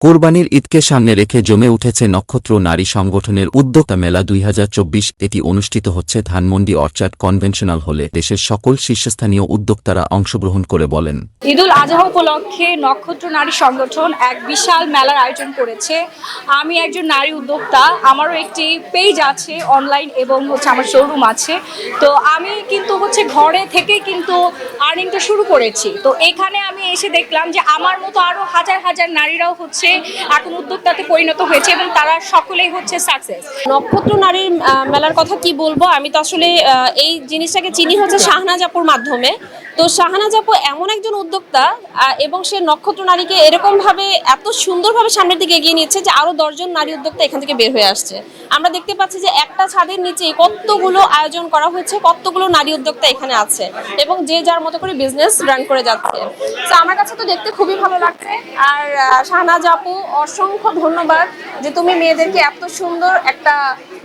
কোরবানির ঈদকে সামনে রেখে জমে উঠেছে নক্ষত্র নারী সংগঠনের উদ্যোক্তা মেলা দুই হাজার চব্বিশ এটি অনুষ্ঠিত হচ্ছে ধানমন্ডি অর্চার্ড কনভেনশনাল হলে দেশের সকল শীর্ষস্থানীয় উদ্যোক্তারা অংশগ্রহণ করে বলেন। ঈদুল আজহা উপলক্ষে নক্ষত্র নারী সংগঠন এক বিশাল মেলার আয়োজন করেছে। আমি একজন নারী উদ্যোক্তা, আমারও একটি পেজ আছে অনলাইন এবং হচ্ছে আমার শোরুম আছে। তো আমি কিন্তু হচ্ছে ঘরে থেকে কিন্তু আর্নিংটা শুরু করেছি। তো এখানে আমি এসে দেখলাম যে আমার মতো আরও হাজার হাজার নারীরাও হচ্ছে এখন উদ্যোক্তাতে পরিণত হয়েছে এবং তারা সকলেই হচ্ছে সাকসেস নক্ষত্র নারীর মেলার কথা কি বলব? আমি তো আসলে এই জিনিসটাকে চিনি হচ্ছে শাহনাজ আপুর মাধ্যমে। তো শাহনাজ আপু এমন একজন উদ্যোক্তা এবং সে নক্ষত্র নারীকে এরকম ভাবে এত সুন্দরভাবে সামনের দিকে এগিয়ে নিচ্ছে যে আরও দশজন নারী উদ্যোক্তা এখান থেকে বের হয়ে আসছে। আমরা দেখতে পাচ্ছি যে একটা ছাদের নিচে কতগুলো আয়োজন করা হয়েছে কতগুলো নারী উদ্যোক্তা এখানে আছে এবং যে যার মতো করে বিজনেস রান করে যাচ্ছে। তো আমার কাছে তো দেখতে খুবই ভালো লাগছে। আর আহ, শাহনাজ আপু অসংখ্য ধন্যবাদ যে তুমি মেয়েদেরকে এত সুন্দর একটা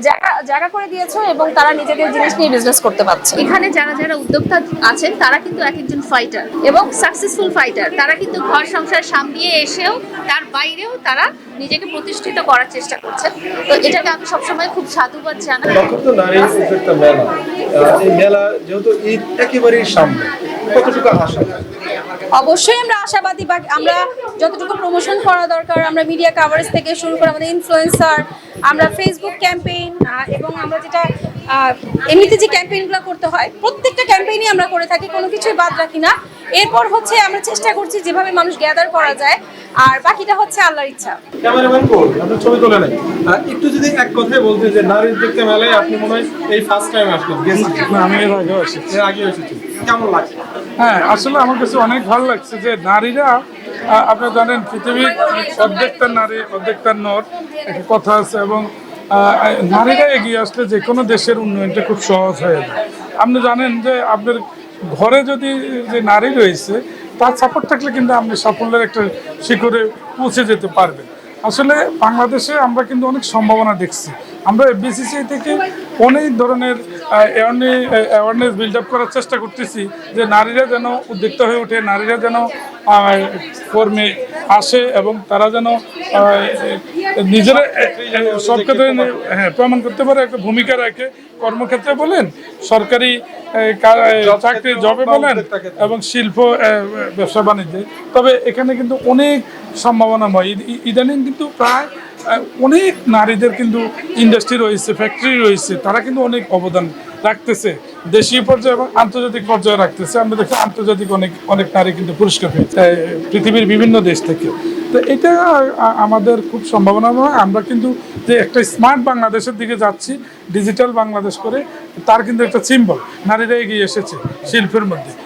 জায়গা জায়গা করে দিয়েছ এবং তারা নিজেদের জিনিস নিয়ে বিজনেস করতে পারছে। এখানে যারা যারা উদ্যোক্তা আছেন তারা কিন্তু এক একজন ফাইটার এবং সাকসেসফুল ফাইটার তারা কিন্তু ঘর সংসার সামলিয়ে এসেও তার বাইরেও তারা নিজেকে প্রতিষ্ঠিত করার চেষ্টা করছে। তো এটাকে আমি সবসময় খুব সাধুবাদ জানাই। নারী মেলা মেলা যেহেতু ঈদ একেবারেই সামনে, কতটুকু আশা? অবশ্যই আমরা আশাবাদী বা আমরা যতটুকু প্রমোশন করা দরকার, আমরা মিডিয়া কাভারেজ থেকে শুরু করে আমাদের ইনফ্লুয়েন্সার আমরা ফেসবুক ক্যাম্পেইন এবং আমরা যেটা এমনিতে যে ক্যাম্পেইনগুলো করতে হয়, প্রত্যেকটা ক্যাম্পেইনই আমরা করে থাকি, কোনো কিছুই বাদ রাখি না। এরপর হচ্ছে আমরা চেষ্টা করছি যেভাবে মানুষ গ্যাদার করা যায় আর বাকিটা হচ্ছে আল্লাহর ইচ্ছা। ক্যামেরাম্যান কোল আপনি ছবি তোলে নাই। একটু যদি এক কথায় বলতে যে নারী দেখতে মেলায় আপনি মনে হয় এই ফার্স্ট টাইম আসলেন গেস্ট আমি এর আগে এসেছি। এর আগে এসেছেন। কেমন লাগছে? হ্যাঁ আসলে আমার কাছে অনেক ভালো লাগছে যে নারীরা আপনি জানেন পৃথিবীর অর্ধেকটা নারী অর্ধেকটা নর একটা কথা আছে এবং নারীরা এগিয়ে আসলে যে কোনো দেশের উন্নয়নটা খুব সহজ হয়ে যায়। আপনি জানেন যে আপনার ঘরে যদি যে নারী রয়েছে তার সাপোর্ট থাকলে কিন্তু আপনি সাফল্যের একটা শিখরে পৌঁছে যেতে পারবেন। আসলে বাংলাদেশে আমরা কিন্তু অনেক সম্ভাবনা দেখছি। আমরা বিসিসিআই থেকে অনেক ধরনের অ্যাওয়ারনেস বিল্ড আপ করার চেষ্টা করতেছি যে নারীরা যেন উদ্যোক্তা হয়ে ওঠে, নারীরা যেন কর্মে আসে এবং তারা যেন নিজেরা সব ক্ষেত্রে হ্যাঁ প্রমাণ করতে পারে একটা ভূমিকা রাখে। কর্মক্ষেত্রে বলেন সরকারি চাকরি জবে বলেন এবং শিল্প ব্যবসা বাণিজ্যে। তবে এখানে কিন্তু অনেক সম্ভাবনাময়। ইদ- ইদানিং কিন্তু প্রায় অনেক নারীদের কিন্তু ইন্ডাস্ট্রি রয়েছে ফ্যাক্টরি রয়েছে তারা কিন্তু অনেক অবদান রাখতেছে। দেশীয় পর্যায়ে এবং আন্তর্জাতিক পর্যায়ে রাখতেছে। আমরা দেখি আন্তর্জাতিক অনেক অনেক নারী কিন্তু পুরস্কার পেয়েছে পৃথিবীর বিভিন্ন দেশ থেকে। তো এটা আমাদের খুব সম্ভাবনা আমরা কিন্তু যে একটা স্মার্ট বাংলাদেশের দিকে যাচ্ছি, ডিজিটাল বাংলাদেশ করে, তার কিন্তু একটা সিম্বল নারীরা এগিয়ে এসেছে শিল্পের মধ্যে।